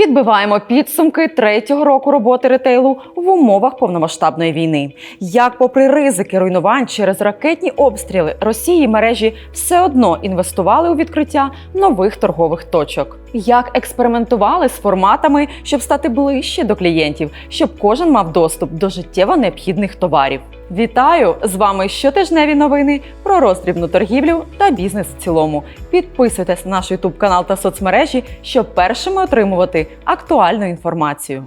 Підбиваємо підсумки третього року роботи ретейлу в умовах повномасштабної війни. Як, попри ризики руйнувань через ракетні обстріли Росії, мережі все одно інвестували у відкриття нових торгових точок. Як експериментували з форматами, щоб стати ближче до клієнтів, щоб кожен мав доступ до життєво необхідних товарів. Вітаю! З вами щотижневі новини про роздрібну торгівлю та бізнес в цілому. Підписуйтесь на наш YouTube канал та соцмережі, щоб першими отримувати актуальну інформацію.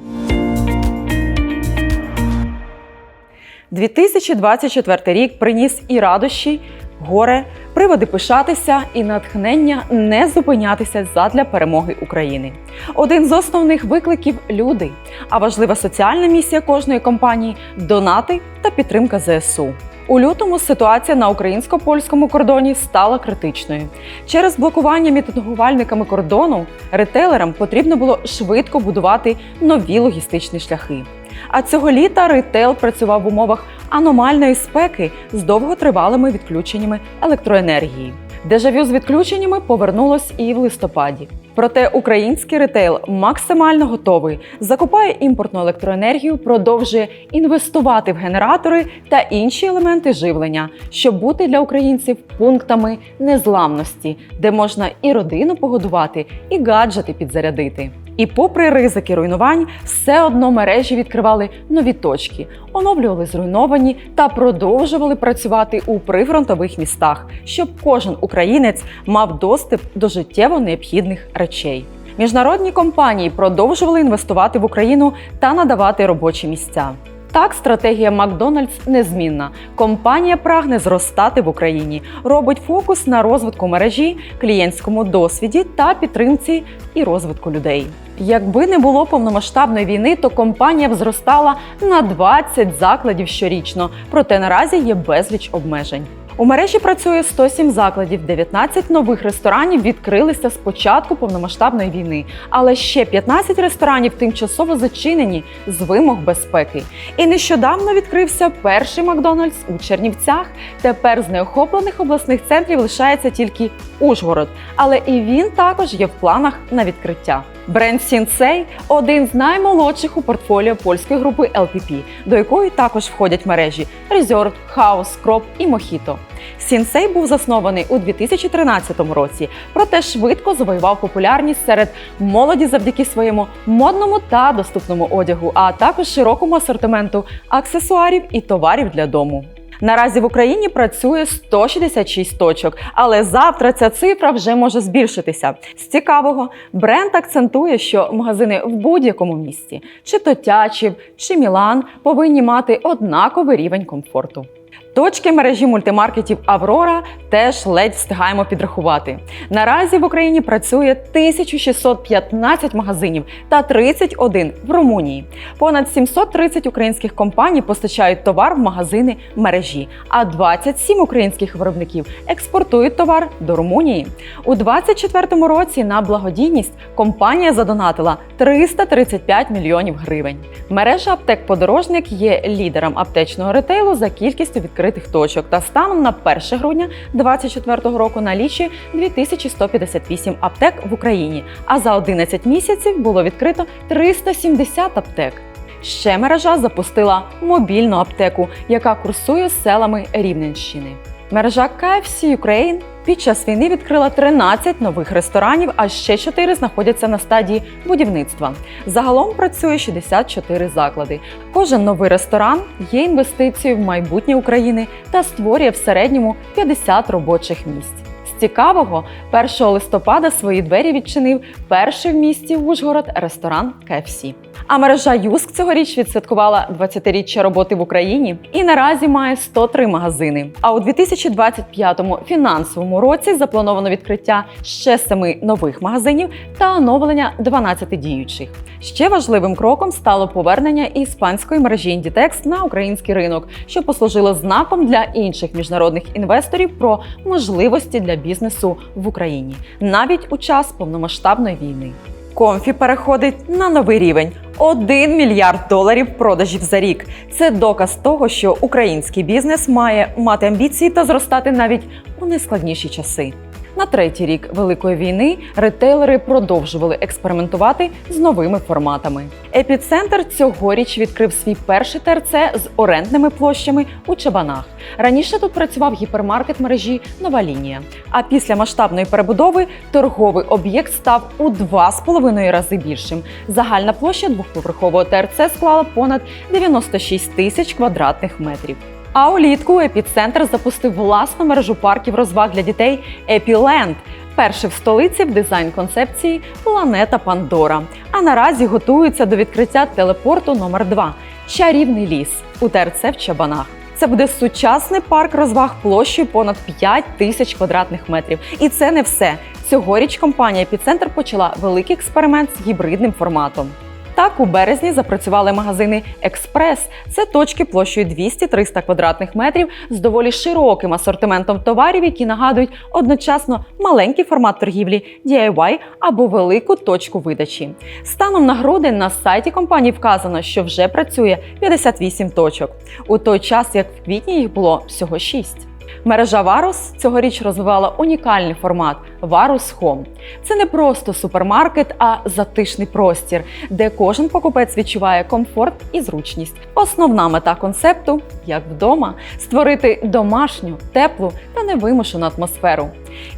2024 рік приніс і радощі, горе, приводи пишатися і натхнення не зупинятися задля перемоги України. Один з основних викликів люди, а важлива соціальна місія кожної компанії донати та підтримка ЗСУ. У лютому ситуація на українсько-польському кордоні стала критичною. Через блокування мітингувальниками кордону ретейлерам потрібно було швидко будувати нові логістичні шляхи. А цього літа ретейл працював в умовах аномальної спеки з довготривалими відключеннями електроенергії. Дежавю з відключеннями повернулось і в листопаді. Проте український ретейл максимально готовий, закупає імпортну електроенергію, продовжує інвестувати в генератори та інші елементи живлення, щоб бути для українців пунктами незламності, де можна і родину погодувати, і гаджети підзарядити. І попри ризики руйнувань, все одно мережі відкривали нові точки, оновлювали зруйновані та продовжували працювати у прифронтових містах, щоб кожен українець мав доступ до життєво необхідних речей. Міжнародні компанії продовжували інвестувати в Україну та надавати робочі місця. Так, стратегія Макдональдс незмінна. Компанія прагне зростати в Україні, робить фокус на розвитку мережі, клієнтському досвіді та підтримці і розвитку людей. Якби не було повномасштабної війни, то компанія б зростала на 20 закладів щорічно. Проте наразі є безліч обмежень. У мережі працює 107 закладів, 19 нових ресторанів відкрилися з початку повномасштабної війни, але ще 15 ресторанів тимчасово зачинені з вимог безпеки. І нещодавно відкрився перший Макдональдс у Чернівцях. Тепер з неохоплених обласних центрів лишається тільки Ужгород, але і він також є в планах на відкриття. Бренд Сінсей один з наймолодших у портфоліо польської групи LPP, до якої також входять мережі Resort, House, Кроп і Мохіто. Сінсей був заснований у 2013 році, проте швидко завоював популярність серед молоді завдяки своєму модному та доступному одягу, а також широкому асортименту аксесуарів і товарів для дому. Наразі в Україні працює 166 точок, але завтра ця цифра вже може збільшитися. З цікавого, бренд акцентує, що магазини в будь-якому місті, чи то Тячів, чи Мілан, повинні мати однаковий рівень комфорту. Точки мережі мультимаркетів Аврора теж ледь встигаємо підрахувати. Наразі в Україні працює 1615 магазинів та 31 в Румунії. Понад 730 українських компаній постачають товар в магазини мережі, а 27 українських виробників експортують товар до Румунії. У 2024 році на благодійність компанія задонатила 335 мільйонів гривень. Мережа аптек Подорожник є лідером аптечного ретейлу за кількістю відкритих точок та станом на 1 грудня 2024 року налічує 2158 аптек в Україні. А за 11 місяців було відкрито 370 аптек. Ще мережа запустила мобільну аптеку, яка курсує селами Рівненщини. Мережа KFC Ukraine під час війни відкрила 13 нових ресторанів, а ще 4 знаходяться на стадії будівництва. Загалом працює 64 заклади. Кожен новий ресторан є інвестицією в майбутнє України та створює в середньому 50 робочих місць. З цікавого, 1 листопада свої двері відчинив перший в місті Ужгород ресторан KFC. А мережа Юск цьогоріч відсвяткувала 20-річчя роботи в Україні і наразі має 103 магазини. А у 2025 фінансовому році заплановано відкриття ще 7 нових магазинів та оновлення 12 діючих. Ще важливим кроком стало повернення іспанської мережі Inditex на український ринок, що послужило знаком для інших міжнародних інвесторів про можливості для бізнесу в Україні навіть у час повномасштабної війни. Комфі переходить на новий рівень. 1 мільярд доларів продажів за рік. Це доказ того, що український бізнес має мати амбіції та зростати навіть у найскладніші часи. На третій рік Великої війни ретейлери продовжували експериментувати з новими форматами. Епіцентр цьогоріч відкрив свій перший ТРЦ з орендними площами у Чабанах. Раніше тут працював гіпермаркет мережі Нова лінія. А після масштабної перебудови торговий об'єкт став у два з половиною рази більшим. Загальна площа двохповерхового ТРЦ склала понад 96 тисяч квадратних метрів. А улітку епіцентр запустив власну мережу парків розваг для дітей Епіленд. Перший в столиці в дизайн-концепції Планета Пандора. А наразі готуються до відкриття телепорту номер 2 Чарівний ліс у ТРЦ в Чабанах. Це буде сучасний парк розваг площею понад 5 тисяч квадратних метрів. І це не все. Цьогоріч компанія Епіцентр почала великий експеримент з гібридним форматом. Так, у березні запрацювали магазини Експрес. Це точки площею 200-300 квадратних метрів з доволі широким асортиментом товарів, які нагадують одночасно маленький формат торгівлі DIY або велику точку видачі. Станом на грудень на сайті компанії вказано, що вже працює 58 точок, у той час як в квітні їх було всього 6. Мережа Варус цьогоріч розвивала унікальний формат Варус Home. Це не просто супермаркет, а затишний простір, де кожен покупець відчуває комфорт і зручність. Основна мета концепту, як вдома, створити домашню, теплу та невимушену атмосферу.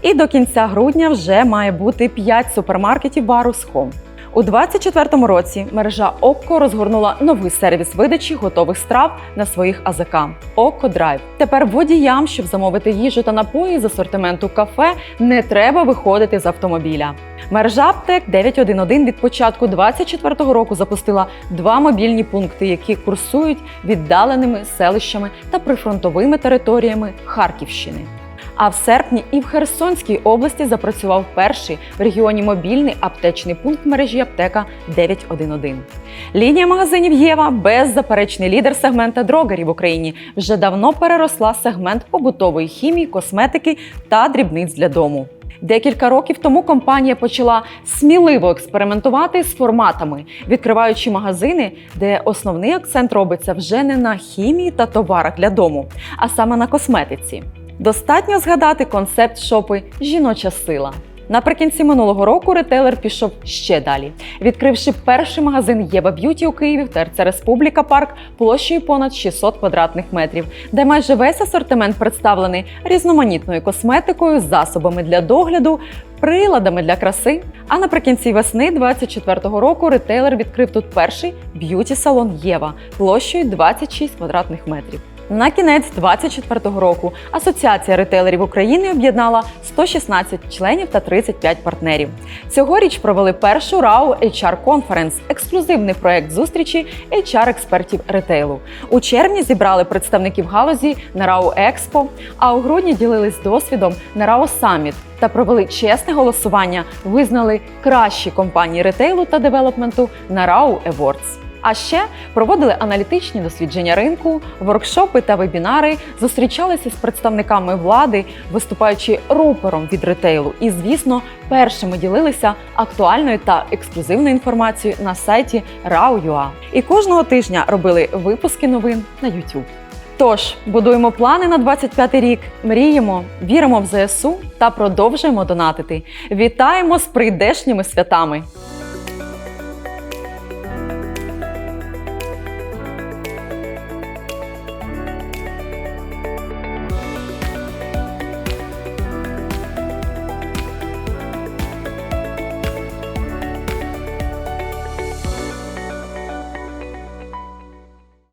І до кінця грудня вже має бути 5 супермаркетів Варус Home. У 2024 році мережа Окко розгорнула новий сервіс видачі готових страв на своїх АЗК Окко Драйв. Тепер водіям, щоб замовити їжу та напої з асортименту кафе, не треба виходити з автомобіля. Мережа аптек 911 від початку 2024 року запустила два мобільні пункти, які курсують віддаленими селищами та прифронтовими територіями Харківщини. А в серпні і в Херсонській області запрацював перший в регіоні мобільний аптечний пункт мережі аптека 911. Лінія магазинів Єва беззаперечний лідер сегмента дрогерів в Україні вже давно переросла сегмент побутової хімії, косметики та дрібниць для дому. Декілька років тому компанія почала сміливо експериментувати з форматами, відкриваючи магазини, де основний акцент робиться вже не на хімії та товарах для дому, а саме на косметиці. Достатньо згадати концепт шопи Жіноча сила. Наприкінці минулого року ретейлер пішов ще далі, відкривши перший магазин Єва Б'юті у Києві в ТРЦ Республіка Парк площею понад 600 квадратних метрів, де майже весь асортимент представлений різноманітною косметикою, засобами для догляду, приладами для краси. А наприкінці весни 24-го року ретейлер відкрив тут перший б'юті-салон Єва площею 26 квадратних метрів. На кінець 24-го року Асоціація ретейлерів України об'єднала 116 членів та 35 партнерів. Цьогоріч провели першу РАУ HR Conference – ексклюзивний проект зустрічі HR-експертів ретейлу. У червні зібрали представників галузі на РАУ Експо, а у грудні ділились досвідом на РАУ Саміт та провели чесне голосування. Визнали кращі компанії ретейлу та девелопменту на РАУ Awards. А ще проводили аналітичні дослідження ринку, воркшопи та вебінари, зустрічалися з представниками влади, виступаючи рупором від ретейлу. І, звісно, першими ділилися актуальною та ексклюзивною інформацією на сайті RAW.ua. І кожного тижня робили випуски новин на YouTube. Тож будуємо плани на 25 рік, мріємо, віримо в ЗСУ та продовжуємо донатити. Вітаємо з прийдешніми святами!